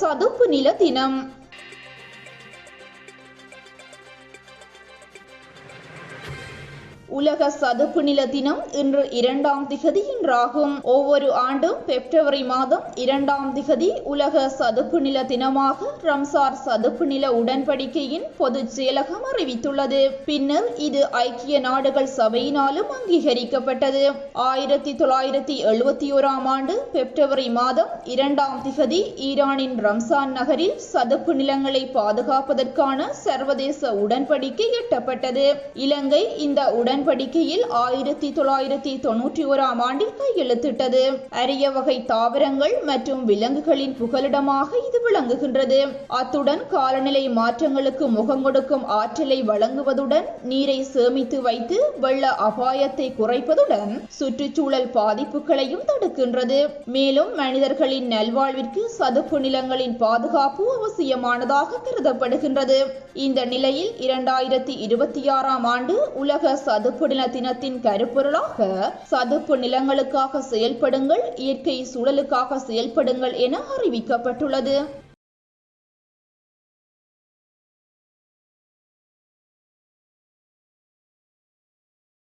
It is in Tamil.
சதுப்பு நில தினம் உலக சதுப்பு நில தினம் இன்று இரண்டாம் திகதி இன்றாகும். ஒவ்வொரு ஆண்டும் பிப்ரவரி மாதம் இரண்டாம் திகதி உலக சதுப்பு நில தினமாக ரம்சார் சதுப்பு நில உடன்படிக்கையின் பொதுச் செயலகம் அறிவித்துள்ளது. பின்னர் இது ஐக்கிய நாடுகள் சபையினாலும் அங்கீகரிக்கப்பட்டது. ஆயிரத்தி தொள்ளாயிரத்தி எழுபத்தி ஓராம் ஆண்டு பிப்ரவரி மாதம் இரண்டாம் திகதி ஈரானின் ரம்சான் நகரில் சதுப்பு நிலங்களை பாதுகாப்பதற்கான சர்வதேச உடன்படிக்கை எட்டப்பட்டது. இலங்கை இந்த உடன் உடன்படிக்கையில் ஆயிரத்தி தொள்ளாயிரத்தி தொன்னூற்றி ஓராம் ஆண்டில் கையெழுத்திட்டது. அரிய வகை தாவரங்கள் மற்றும் விலங்குகளின் புகலிடமாக இது விளங்குகின்றது. அத்துடன் காலநிலை மாற்றங்களுக்கு முகம் கொடுக்கும் ஆற்றலை வழங்குவதுடன் நீரை சேமித்து வைத்து வெள்ள அபாயத்தை குறைப்பதுடன் சுற்றுச்சூழல் பாதிப்புகளையும் தடுக்கின்றது. மேலும் மனிதர்களின் நல்வாழ்விற்கு சதுப்பு நிலங்களின் பாதுகாப்பு அவசியமானதாக கருதப்படுகின்றது. இந்த நிலையில் இரண்டாயிரத்தி இருபத்தி ஆறாம் ஆண்டு உலக சதுப்பு நில தினத்தின் கருப்பொருளாக சதுப்பு நிலங்களுக்காக செயல்படுங்கள் இயற்கை சூழலுக்காக செயல்படுங்கள் என அறிவிக்கப்பட்டுள்ளது.